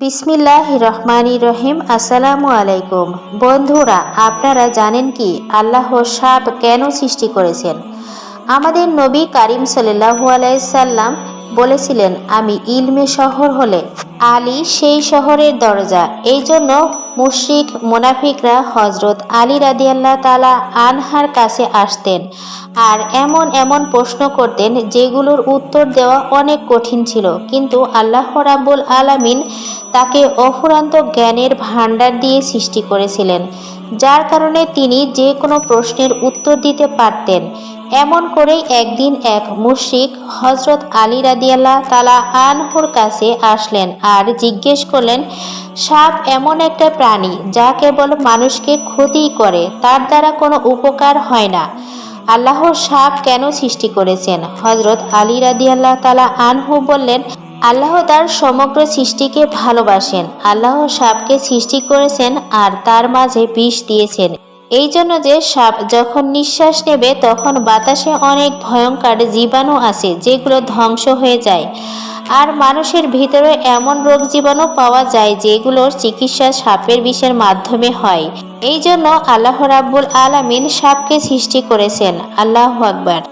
বিসমিল্লাহ রহমানি রহিম আসসালামু আলাইকুম বন্ধুরা, আপনারা জানেন কি, আল্লাহ সাপ কেন সৃষ্টি করেছেন? আমাদের নবী করিম সাল্লাহু আলাইসাল্লাম বলেছিলেন, আমি ইলমে শহর হলে আলী সেই শহরের দরজা। এই জন্য মুশরিক মোনাফিকরা হজরত আলী রাদিয়াল্লাহ তালা আনহার কাছে আসতেন আর এমন এমন প্রশ্ন করতেন যেগুলোর উত্তর দেওয়া অনেক কঠিন ছিল। কিন্তু আল্লাহ রাব্বুল আলামিন তাকে অফুরান্ত জ্ঞানের ভাণ্ডার দিয়ে সৃষ্টি করেছিলেন, যার কারণে তিনি যে কোনো প্রশ্নের উত্তর দিতে পারতেন। এমন করেই একদিন এক মুশরিক হজরত আলী রাদিয়াল্লাহ তালা আনহুর কাছে আসলেন আর জিজ্ঞেস করলেন, সাপ এমন একটা প্রাণী যা কেবল মানুষকে ক্ষতি করে, তার দ্বারা কোনো উপকার হয় না। আল্লাহ সাপ কেন সৃষ্টি করেছেন? হজরত আলী রাদিয়াল্লাহ তালা আনহু বললেন, আল্লাহ তার সমগ্র সৃষ্টিকে ভালোবাসেন। আল্লাহ সাপকে সৃষ্টি করেছেন আর তার মাঝে বিষ দিয়েছেন। এই জন্য যে সাপ যখন নিঃশ্বাস নেবে, তখন বাতাসে অনেক ভয়ঙ্কর জীবাণু আসে যেগুলো ধ্বংস হয়ে যায়। আর মানুষের ভিতরে এমন রোগ জীবাণু পাওয়া যায়, যেগুলোর চিকিৎসা সাপের বিষের মাধ্যমে হয়। এই জন্য আল্লাহ রাব্বুল আলামিন সাপকে সৃষ্টি করেছেন। আল্লাহ আকবার।